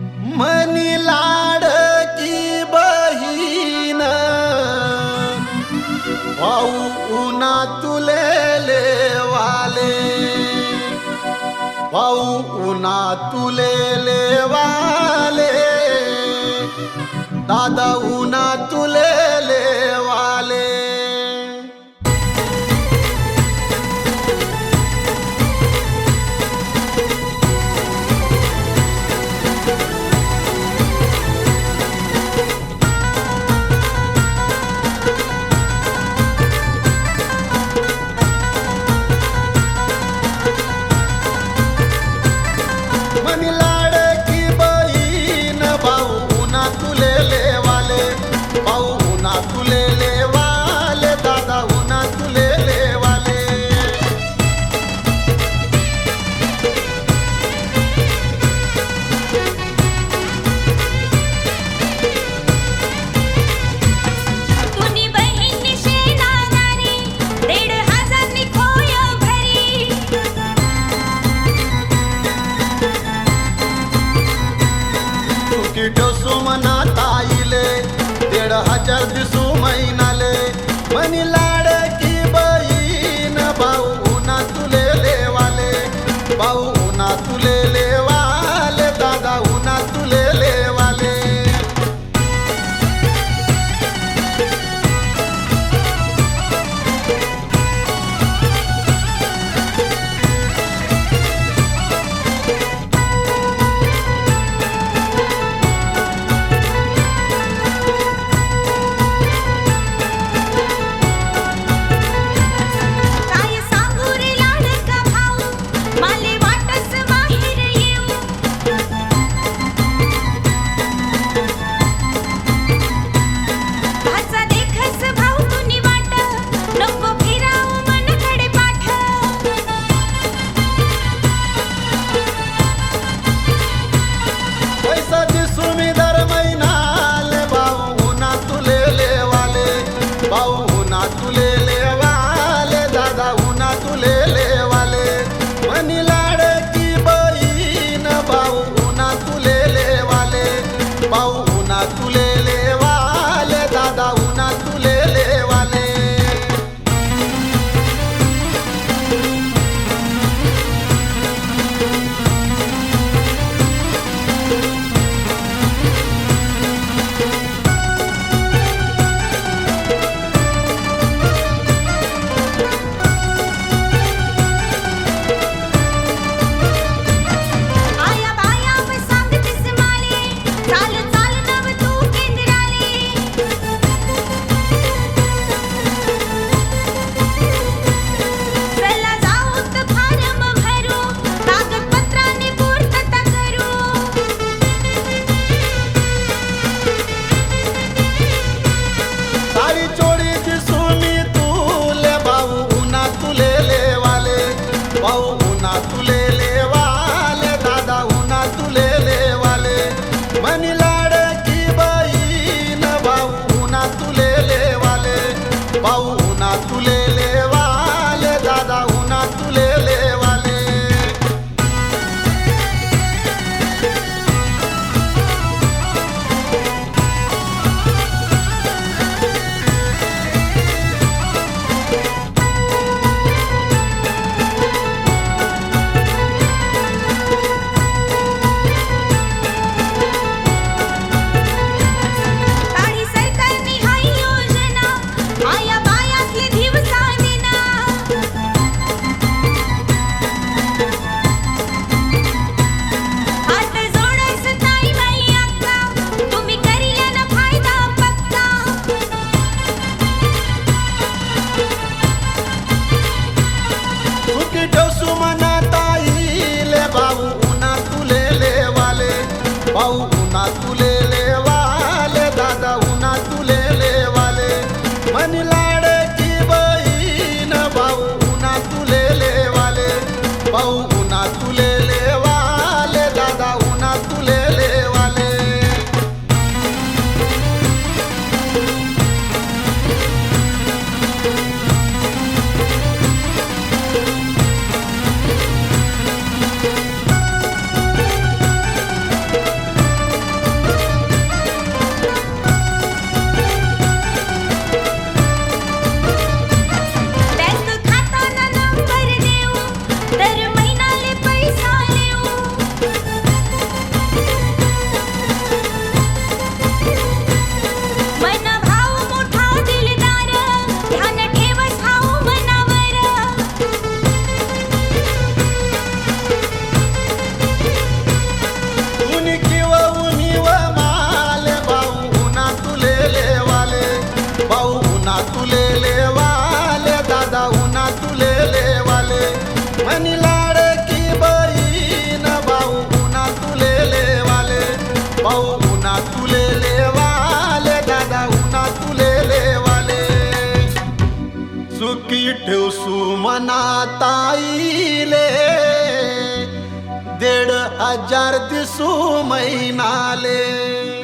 मनी लाडकी बहीण. भाऊ उना तुलेले वाले. भाऊ उना तुलेले वाले. दादा उना ठोसू मना ताईले देड हजार दिसू ಸಾಲ ठेवसू मनाताईले सुमना दीड हजार दिसू महिनाले.